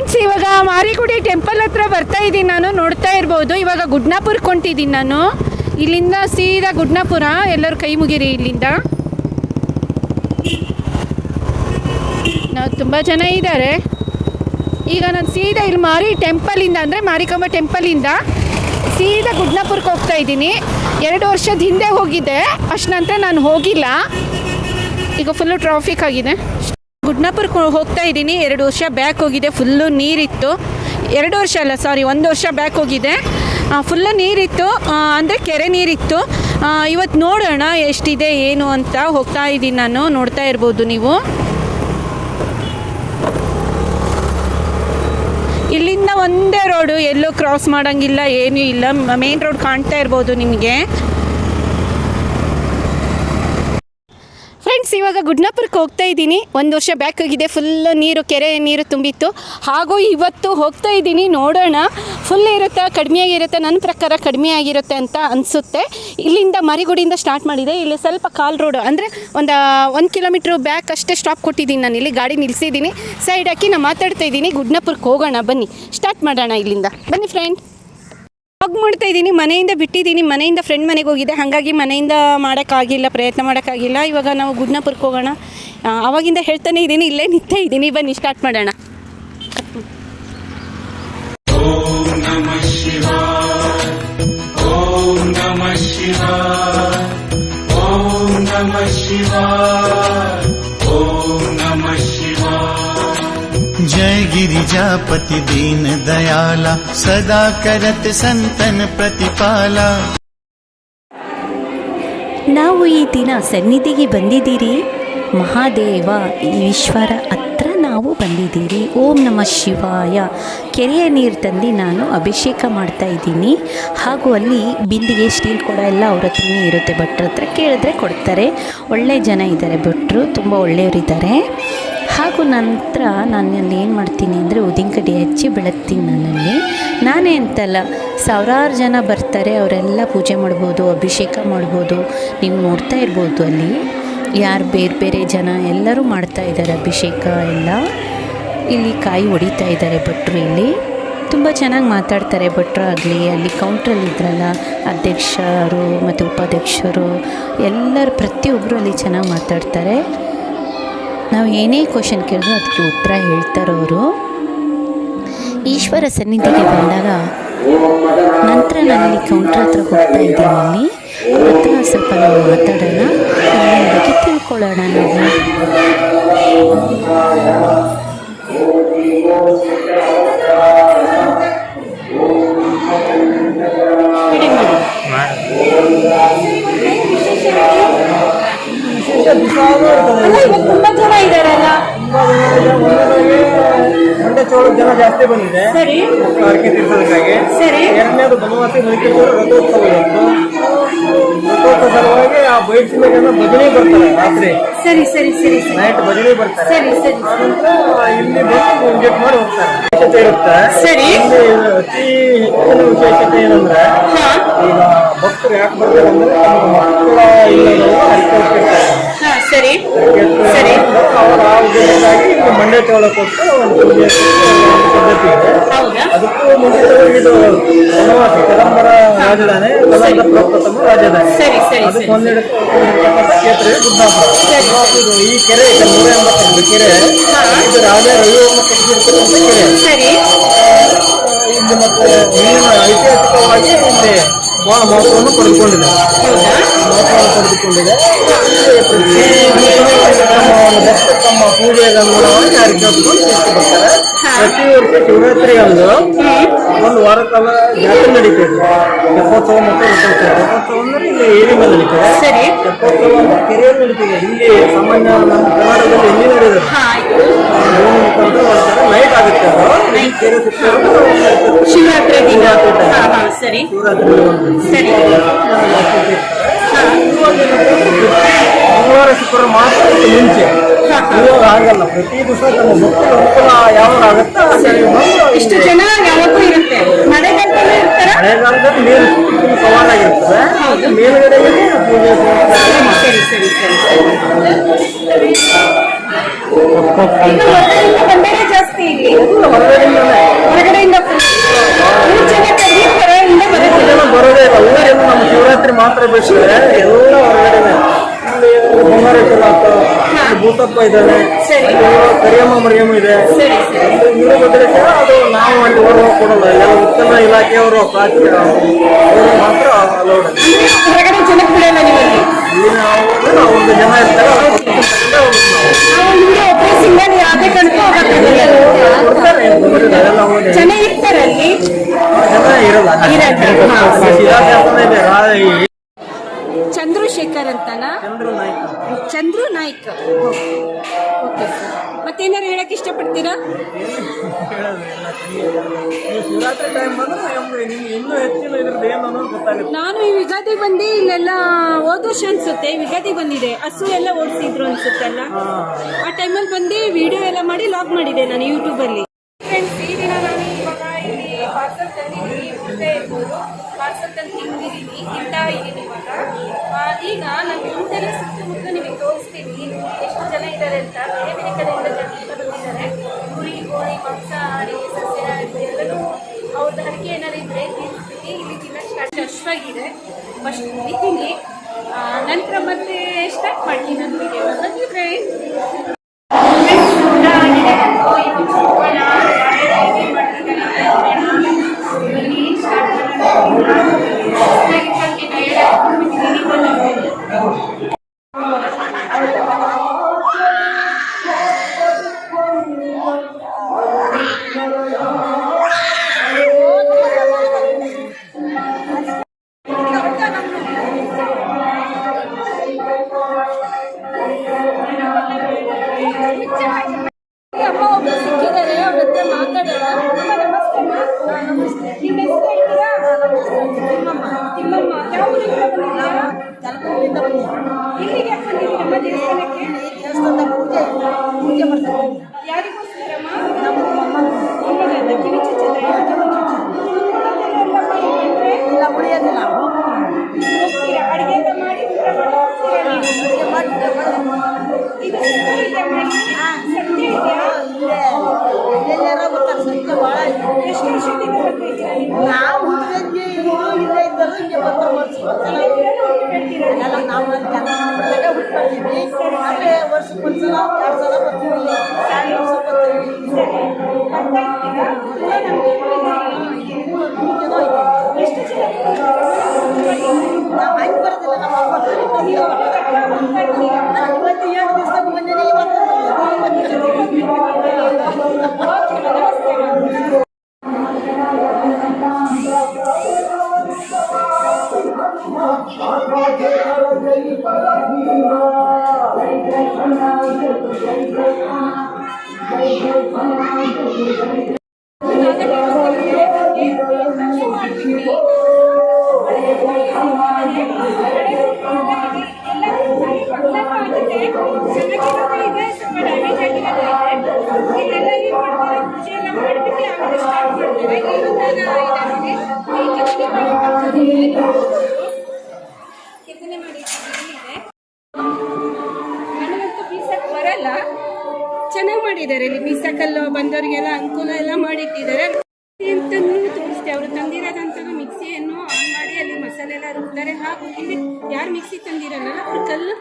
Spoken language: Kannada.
ಫ್ರೆಂಡ್ಸ್ ಇವಾಗ ಮಾರಿಗುಡಿ ಟೆಂಪಲ್ ಹತ್ರ ಬರ್ತಾ ಇದ್ದೀನಿ ನಾನು, ನೋಡ್ತಾ ಇರ್ಬೋದು. ಇವಾಗ ಗುಡ್ನಾಪುರಕ್ಕೆ ಹೊಂಟಿದ್ದೀನಿ ನಾನು. ಇಲ್ಲಿಂದ ಸೀದಾ ಗುಡ್ನಾಪುರ, ಎಲ್ಲರೂ ಕೈ ಮುಗಿರಿ ಇಲ್ಲಿಂದ. ನಾವು ತುಂಬ ಜನ ಇದ್ದಾರೆ ಈಗ ನಾನು ಸೀದಾ ಇಲ್ಲಿ ಮಾರಿ ಟೆಂಪಲಿಂದ ಅಂದರೆ ಮಾರಿಕಂಬ ಟೆಂಪಲಿಂದ ಸೀದಾ ಗುಡ್ನಾಪುರಕ್ಕೆ ಹೋಗ್ತಾ ಇದ್ದೀನಿ ಎರಡು ವರ್ಷದ ಹಿಂದೆ ಹೋಗಿದ್ದೆ ಅಷ್ಟು ನಂತರ ನಾನು ಹೋಗಿಲ್ಲ. ಈಗ ಫುಲ್ಲು ಟ್ರಾಫಿಕ್ ಆಗಿದೆ. ಗುಡ್ನಾಪುರಕ್ಕೆ ಹೋಗ್ತಾ ಇದ್ದೀನಿ. ಎರಡು ವರ್ಷ ಬ್ಯಾಕ್ ಹೋಗಿದೆ ಫುಲ್ಲು ನೀರಿತ್ತು. ಎರಡು ವರ್ಷ ಅಲ್ಲ ಸಾರಿ ಒಂದು ವರ್ಷ ಬ್ಯಾಕ್ ಹೋಗಿದೆ. ಫುಲ್ಲು ನೀರಿತ್ತು. ಅಂದರೆ ಕೆರೆ ನೀರಿತ್ತು. ಇವತ್ತು ನೋಡೋಣ ಎಷ್ಟಿದೆ, ಏನು ಅಂತ ಹೋಗ್ತಾ ಇದ್ದೀನಿ ನಾನು. ನೋಡ್ತಾ ಇರ್ಬೋದು ನೀವು. ಇಲ್ಲಿಂದ ಒಂದೇ ರೋಡು ಎಲ್ಲೂ ಕ್ರಾಸ್ ಮಾಡೋಂಗಿಲ್ಲ, ಏನೂ ಇಲ್ಲ. ಮೇನ್ ರೋಡ್ ಕಾಣ್ತಾ ಇರ್ಬೋದು ನಿಮಗೆ. ಫ್ರೆಂಡ್ಸ್ ಇವಾಗ ಗುಡ್ನಾಪುರಕ್ಕೆ ಹೋಗ್ತಾ ಇದ್ದೀನಿ. ಒಂದು ವರ್ಷ ಬ್ಯಾಕ್ ಹೋಗಿದೆ ಫುಲ್ ನೀರು, ಕೆರೆ ನೀರು ತುಂಬಿತ್ತು. ಹಾಗೂ ಇವತ್ತು ಹೋಗ್ತಾ ಇದ್ದೀನಿ. ನೋಡೋಣ. ಫುಲ್ ಇರುತ್ತೆ, ಕಡಿಮೆ ಆಗಿರುತ್ತೆ? ನನ್ನ ಪ್ರಕಾರ ಕಡಿಮೆ ಆಗಿರುತ್ತೆ ಅಂತ ಅನಿಸುತ್ತೆ. ಇಲ್ಲಿಂದ ಮರಿಗುಡಿಯಿಂದ ಸ್ಟಾರ್ಟ್ ಮಾಡಿದೆ. ಇಲ್ಲಿ ಸ್ವಲ್ಪ ಕಾಲ್ ರೋಡ್ ಅಂದರೆ ಒಂದು ಒಂದು ಕಿಲೋಮೀಟ್ರ್ ಬ್ಯಾಕ್ ಅಷ್ಟೇ ಸ್ಟಾಪ್ ಕೊಟ್ಟಿದ್ದೀನಿ ನಾನು. ಇಲ್ಲಿ ಗಾಡಿ ನಿಲ್ಲಿಸಿದ್ದೀನಿ ಸೈಡ್ ಹಾಕಿ ನಾನು ಮಾತಾಡ್ತಾ ಇದ್ದೀನಿ. ಗುಡ್ನಾಪುರಕ್ಕೆ ಹೋಗೋಣ. ಬನ್ನಿ. ಸ್ಟಾರ್ಟ್ ಮಾಡೋಣ ಇಲ್ಲಿಂದ. ಬನ್ನಿ ಫ್ರೆಂಡ್ ವಾಕ್ ಮಾಡ್ತಾ ಇದ್ದೀನಿ, ಮನೆಯಿಂದ ಬಿಟ್ಟಿದ್ದೀನಿ, ಮನೆಯಿಂದ ಫ್ರೆಂಡ್ ಮನೆಗೆ ಹೋಗಿದ್ದೆ ಹಾಗಾಗಿ ಮನೆಯಿಂದ ಮಾಡೋಕ್ಕಾಗಿಲ್ಲ, ಪ್ರಯತ್ನ ಮಾಡೋಕ್ಕಾಗಿಲ್ಲ. ಇವಾಗ ನಾವು ಗುಡ್ನಾಪುರಕ್ಕೆ ಹೋಗೋಣ. ಆವಾಗಿಂದ ಹೇಳ್ತಾನೆ ಇದ್ದೀನಿ, ಇಲ್ಲೇ ನಿಂತೇ ಇದ್ದೀನಿ. ಬನ್ನಿ ಸ್ಟಾರ್ಟ್ ಮಾಡೋಣ. गिरिजापति दीन दयाला सदा करत संतन प्रतिपाला ನಾವು ಈ ದಿನ ಸನ್ನಿಧಿಗೆ ಬಂದಿದ್ದೀರಿ ಮಹಾದೇವ ಈಶ್ವರ ಹತ್ರ ನಾವು ಬಂದಿದ್ದೀರಿ ಓಂ ನಮಃ ಶಿವಾಯ ಕೆರೆಯ ನೀರು ತಂದು ನಾನು ಅಭಿಷೇಕ ಮಾಡ್ತಾ ಇದ್ದೀನಿ ಹಾಗೂ ಅಲ್ಲಿ ಬಿಂದಿಗೆ ಸ್ಟೀಲ್ ಕೊಡ ಎಲ್ಲ ಅವ್ರ ಹತ್ರನೇ ಇರುತ್ತೆ ಭಟ್ರ ಹತ್ರ ಕೇಳಿದ್ರೆ ಕೊಡ್ತಾರೆ ಒಳ್ಳೆ ಜನ ಇದ್ದಾರೆ ಭಟ್ರು ತುಂಬ ಒಳ್ಳೆಯವರಿದ್ದಾರೆ ಹಾಗೂ ನಂತರ ನಾನು ಅಲ್ಲಿ ಏನು ಮಾಡ್ತೀನಿ ಅಂದರೆ ಉದಿನ ಕಡ್ಡಿ ಹಚ್ಚಿ ಬೆಳಗ್ತೀನಿ ನಾನಲ್ಲಿ. ನಾನೇ ಅಂತಲ್ಲ, ಸಾವಿರಾರು ಜನ ಬರ್ತಾರೆ, ಅವರೆಲ್ಲ ಪೂಜೆ ಮಾಡ್ಬೋದು, ಅಭಿಷೇಕ ಮಾಡ್ಬೋದು, ನೀವು ನೋಡ್ತಾ ಇರ್ಬೋದು ಅಲ್ಲಿ. ಯಾರು ಬೇರೆ ಬೇರೆ ಜನ ಎಲ್ಲರೂ ಮಾಡ್ತಾ ಇದ್ದಾರೆ ಅಭಿಷೇಕ ಎಲ್ಲ. ಇಲ್ಲಿ ಕಾಯಿ ಹೊಡಿತಾ ಇದ್ದಾರೆ ಭಟ್ರು ಇಲ್ಲಿ. ತುಂಬ ಚೆನ್ನಾಗಿ ಮಾತಾಡ್ತಾರೆ ಭಟ್ರು ಆಗಲಿ, ಅಲ್ಲಿ ಕೌಂಟ್ರಲ್ಲಿ ಇದ್ರಲ್ಲ, ಅಧ್ಯಕ್ಷರು ಮತ್ತು ಉಪಾಧ್ಯಕ್ಷರು, ಎಲ್ಲರೂ ಪ್ರತಿಯೊಬ್ಬರು ಅಲ್ಲಿ ಚೆನ್ನಾಗಿ ಮಾತಾಡ್ತಾರೆ. ನಾವು ಏನೇ ಕ್ವಶನ್ ಕೇಳಿದ್ರು ಅದಕ್ಕೆ ಉತ್ತರ ಹೇಳ್ತಾರೋರು ಈಶ್ವರ ಸನ್ನಿಧಿಗೆ ಬಂದಾಗ ನಂತರ ನಾನಿಲ್ಲಿ ಕೌಂಟರ್ ಹತ್ರ ಹೋಗ್ತಾ ಇದ್ದೀನಿ ಅಲ್ಲಿ. ಹತ್ರ ಸ್ವಲ್ಪ ನಾವು ಮಾತಾಡೋಣ? ಅದಕ್ಕೆ ಬಗ್ಗೆ ತಿಳ್ಕೊಳ್ಳೋಣ ನಾವು ಮಂಡ್ಯ ಚೋಳದ ಜನ ಜಾಸ್ತಿ ಬಂದಿದೆ. ಸರಿ. ಅರಕೆ ತೀರ್ಸೋದಕ್ಕಾಗಿ ಸರಿ. ಎರಡನೇದು ಬನವಾಸಿ ಮಲಿಕೇಶ್ವರ ರಥೋತ್ಸವ ಇವತ್ತು. ರಥೋತ್ಸವ ಸಲುವಾಗಿ ಆ ಬೈಟ್ಸ್ ಮೇಲೆ ಭಜನೆ ಬರ್ತಾರೆ ರಾತ್ರಿ. ಸರಿ ಸರಿ ಸರಿ ಸರಿ. ನೈಟ್ ಭಜನೆ ಬರ್ತಾರೆ. ಸರಿ ಸರಿ ಆನಂತರ ಇಲ್ಲಿ ಬಂದು ಇಂಜೆಕ್ಟ್ ಮಾಡಿ ಹೋಗ್ತಾರೆ. ವಿಶೇಷತೆ ಇರುತ್ತೆ. ಸರಿ. ಇಲ್ಲಿ ಅತಿ ಹೆಚ್ಚಿನ ವಿಶೇಷತೆ ಏನಂದ್ರೆ ಈಗ ಭಕ್ತರು ಯಾಕೆ ಬರ್ತಾರೆ ಅಂದ್ರೆ ತಮ್ಮ ಮಕ್ಕಳ ಇಲ್ಲದವರು ಹರಕೆ ಹೋಗ್ತಿರ್ತಾರೆ ಹಾಂ ಸರಿ ಸರಿ ಅವರ ಆ ಉದ್ದೇಶಕ್ಕಾಗಿ ಇಲ್ಲಿ ಮಂಡ್ಯ ಚೋಳ ಕೊಟ್ಟು ಒಂದು ಪೂಜೆ ಒಂದು ಪದ್ಧತಿ ಇದೆ ಹೌದಾ ಅದಕ್ಕೂ ಮುಂಚಿತವಾಗಿ ಇದು ವನವಾಸಿ ಕದಂಬರ ರಾಜಧಾನಿ ಕದಂಬರ ಪ್ರಪ್ರಥಮ ರಾಜಧಾನಿ ಸರಿ, ಸರಿ, ಅದಕ್ಕೆ ಸರಿ. ಹೊಂದಿರತಕ್ಕಂಥ ಕ್ಷೇತ್ರ ಗುಡ್ಡಾಪುರ ಇದು ಈ ಕೆರೆ ಇದೆ ನೂರ ಎಂಬತ್ತೊಂದು ಕೆರೆ ಇದು ರಾಜ ರವಿವರ್ಮ ಕಟ್ಟಿಸಿರ್ತಕ್ಕಂಥ ಕೆರೆ ಸರಿ ಇಲ್ಲಿ ಮತ್ತೆ ನೀರಿನ ಐತಿಹಾಸಿಕವಾಗಿ ಇಲ್ಲಿ ಬಹಳ ಮಹತ್ವವನ್ನು ಪಡೆದುಕೊಂಡಿದೆ ಮಹತ್ವವನ್ನು ಪಡೆದುಕೊಂಡಿದೆ ಇಲ್ಲಿ ಪ್ರತಿ ದಿವಸವೂ ತಮ್ಮ ಒಂದು ಭಕ್ತರು ತಮ್ಮ ಪೂಜೆಗೆ ಅನುಗುಣವಾಗಿ ಯಾರಿಗೆ ಕೇಳ್ಕೊಂಡು ಸೇರ್ಕೊಂಡು ಬರ್ತಾರೆ ಪ್ರತಿ ವರ್ಷ ಶಿವರಾತ್ರಿ ಅಂದು ಒಂದು ವಾರ ಕಾಲ ಜಾತ್ರೆ ನಡೀತದೆ ತೆಪ್ಪೋತ್ಸವ ಮತ್ತು ರಥೋತ್ಸವ ರಥೋತ್ಸವ ಅಂದ್ರೆ ಇಲ್ಲಿ ಏರಿ ಮೇಲೆ ನಡೀತದೆ ಸರಿ. ತೆಪ್ಪೋತ್ಸವ ಅಂದ್ರೆ ಕೆರೆಯಲ್ಲಿ ನಡೀತದೆ ಇಲ್ಲಿ ಸಾಮಾನ್ಯ ನಮ್ಮ ಕರ್ನಾಟಕದಲ್ಲಿ ಎಲ್ಲಿ ನಡೆಯೋದು ಭೂಮಿ ಮುಖಾಂತರ ಮಾಡ್ತಾರೆ ನೈಟ್ ಆಗುತ್ತೆ ಅದು ಈ ಕೆರೆ ಸುತ್ತ ಶಿವರಾತ್ರಿ ದಿನ. ಹಾಂ ಹಾಂ ಸರಿ. ಸರಿ. ಮಂಗಳವಾರ ಶುಕ್ರವಾರ ಮಾತ್ರ ಮುಂಚೆ. ಇವಾಗ ಆಗಲ್ಲ ಪ್ರತಿ ದಿವಸ ತಮ್ಮ ಮಕ್ಕಳು ಅನುಕೂಲ ಯಾವಾಗ ಆಗುತ್ತೆ ಆ ಇಷ್ಟು ಜನ ಯಾವತ್ತೂ ಇರುತ್ತೆ. ಮಳೆಗಾಲದಲ್ಲೂ ಇರ್ತಾರ? ಮಳೆಗಾಲದಲ್ಲಿ ನೀರು ಸುತ್ತಲೂ ಕವರ್ ಆಗಿರ್ತದೆ. ಮೇಲ್ಗಡೆ ಪೂಜೆ ಸರಿ ಸರಿ ಸರಿ ಸರಿ. ಬಿಡಿಸಿದ್ರೆ ಎಲ್ಲ ಹೊರಗಡೆನೆ ಭೂತಪ್ಪ ಇದ್ದಾರೆ. ಕರಿಯಮ್ಮ ಮರಿಯಮ್ಮ ಇದೆ. ಇವರು ಅದು ನಾವು ಅಲ್ಲಿ ಹೊರಗೆ ಕೊಡಲ್ಲ. ಎಲ್ಲ ಉತ್ತಮ ಇಲಾಖೆಯವರು ಪ್ರಾಚೀನ ಅವರು ಮಾತ್ರ ಅಲೌಡ್ ನಾವು ಒಂದು ಜನ ಇರ್ತಾರೆ ಜನ ಇರಲ್ಲ. ಇಲಾಖೆ ರಾ- ಈ ಅಂತನಾ? ಚಂದ್ರು ನಾಯ್ಕ. Okay sir. ಮತ್ತೇನಾರು ಹೇಳಕ್ ಇಷ್ಟಪಡ್ತೀರಾ? ನೀವು ಶಿವರಾತ್ರಿ ಟೈಮ್ ಬಂದ್ರೆ ನಮ್ಗೆ ಇನ್ನೂ ಹೆಚ್ಚಿನ ಇದ್ರದ್ದು ಏನು ಗೊತ್ತಾಗುತ್ತೆ. ನಾನು ಈ ಯುಗಾದಿ ಬಂದು ಇಲ್ಲೆಲ್ಲ ಹೋದ ವರ್ಷ ಅನ್ಸುತ್ತೆ. ಯುಗಾದಿ ಬಂದಿದೆ. ಹಸು ಎಲ್ಲ ಓಡಿಸಿದ್ರು ಅನ್ಸುತ್ತೆ ಅಲ್ಲ? ಆ ಟೈಮಲ್ಲಿ ಬಂದು ವಿಡಿಯೋ ಎಲ್ಲ ಮಾಡಿ ಲಾಗ್ ಮಾಡಿದೆ ನಾನು ಯೂಟ್ಯೂಬಲ್ಲಿ ಫ್ರೆಂಡ್ಸ್ ಈ ದಿನ ನಾನು ಇವಾಗ ಇಲ್ಲಿ ಪಾರ್ಸಲ್ ತಂದಿದ್ದೀನಿ. ಇರ್ಬೋದು. ಪಾರ್ಸಲ್ ತಂದು ತಿಂದಿದ್ದೀನಿ. ತಿಂತಾ ಇದ್ದೀನಿ ಇವಾಗ. ಈಗ ನಾನು ಮುಂದೆಲ್ಲ ಸುತ್ತಮುತ್ತ ನಿಮಗೆ ತೋರಿಸ್ತೀನಿ. ಎಷ್ಟು ಜನ ಇದ್ದಾರೆ ಅಂತ. ಬೇರೆ ಬೇರೆ ಕಡೆಯಿಂದ ಜನ ಬಂದಿದ್ದಾರೆ ಕುರಿ ಕೋಳಿ ಮಾಂಸಾಹಾರಿ ಸಸ್ಯಾಹಾರಿ ಎಲ್ಲರೂ ಅವ್ರದ್ದು ಅಡಿಕೆ ಏನಾದ್ರು ಇದ್ರೆ ತಿನ್ನಿಸ್ತೀನಿ ಇಲ್ಲಿ ತಿನ್ನಕ್ಕೆ ಸ್ಟಾರ್ಟ್ ಅಶ್ವಾಗಿದೆ. ಫಸ್ಟ್ ತಿಂತೀನಿ ನಂತರ ಮತ್ತೆ ಸ್ಟಾರ್ಟ್ ಮಾಡ್ತೀನಿ ನನ್ನ ವಿಡಿಯೋ ಬನ್ನಿ ಫ್ರೆಂಡ್ಸ್ ತಿಮ್ಮಮ್ಮ ತಿಮ್ಮಮ್ಮ ಯಾವ ಊರಿಂದ ಬಂದಿದ್ದೀರಾ ಜಲಕೂರಿಂದ ಬಂದಿದ್ದೀನಿ ಇಲ್ಲಿಗೆ ಯಾರಿಗೋಸ್ಕರಮ್ಮ ಎಲ್ಲ ನಾವು ಅಲ್ಲಿ ಕರ್ನಾಟಕದಾಗ ಹುಟ್ಕೊಳ್ತೀವಿ ಆದರೆ ವರ್ಷಕ್ಕೆ ಒಂದ್ಸಲ ಎರಡು ಸಲ ಬರ್ತೀವಿ ಎರಡು ವರ್ಷ ಬರ್ತೀವಿ ಅರ್ಥ ಆಗ್ತೀರಾ? ತುಂಬಾ ನಂಬಿಕೆ ಇದೆ ಇಲ್ಲಿ. ಎಷ್ಟು ಜನ ನಾವು ಹಂಗೆ ಬರೋದಿಲ್ಲ ನಮ್ಮ ಅಮ್ಮ ಕೆತ್ತನೆ ಮಾಡಿದ್ದಾರೆ. ಇಲ್ಲಿ ಬೀಸಕಲ್ಲು ಬಂದವರಿಗೆಲ್ಲ ಅನುಕೂಲ ಎಲ್ಲ ಮಾಡಿಟ್ಟಿದ್ದಾರೆ. ಅಂತನೂ ತೋರಿಸ್ತೆ ಅವರು ತಂದಿರೋದಂತ ಮಿಕ್ಸಿಯನ್ನು ಆನ್ ಮಾಡಿ ಅಲ್ಲಿ ಮಸಾಲೆ ಎಲ್ಲ ರುಬ್ತಾರೆ. ಹಾಗೂ ಇಲ್ಲಿ ಯಾರು ಮಿಕ್ಸಿ ತಂದಿರಲ್ಲ? ಅವ್ರ ಕಲ್ಲು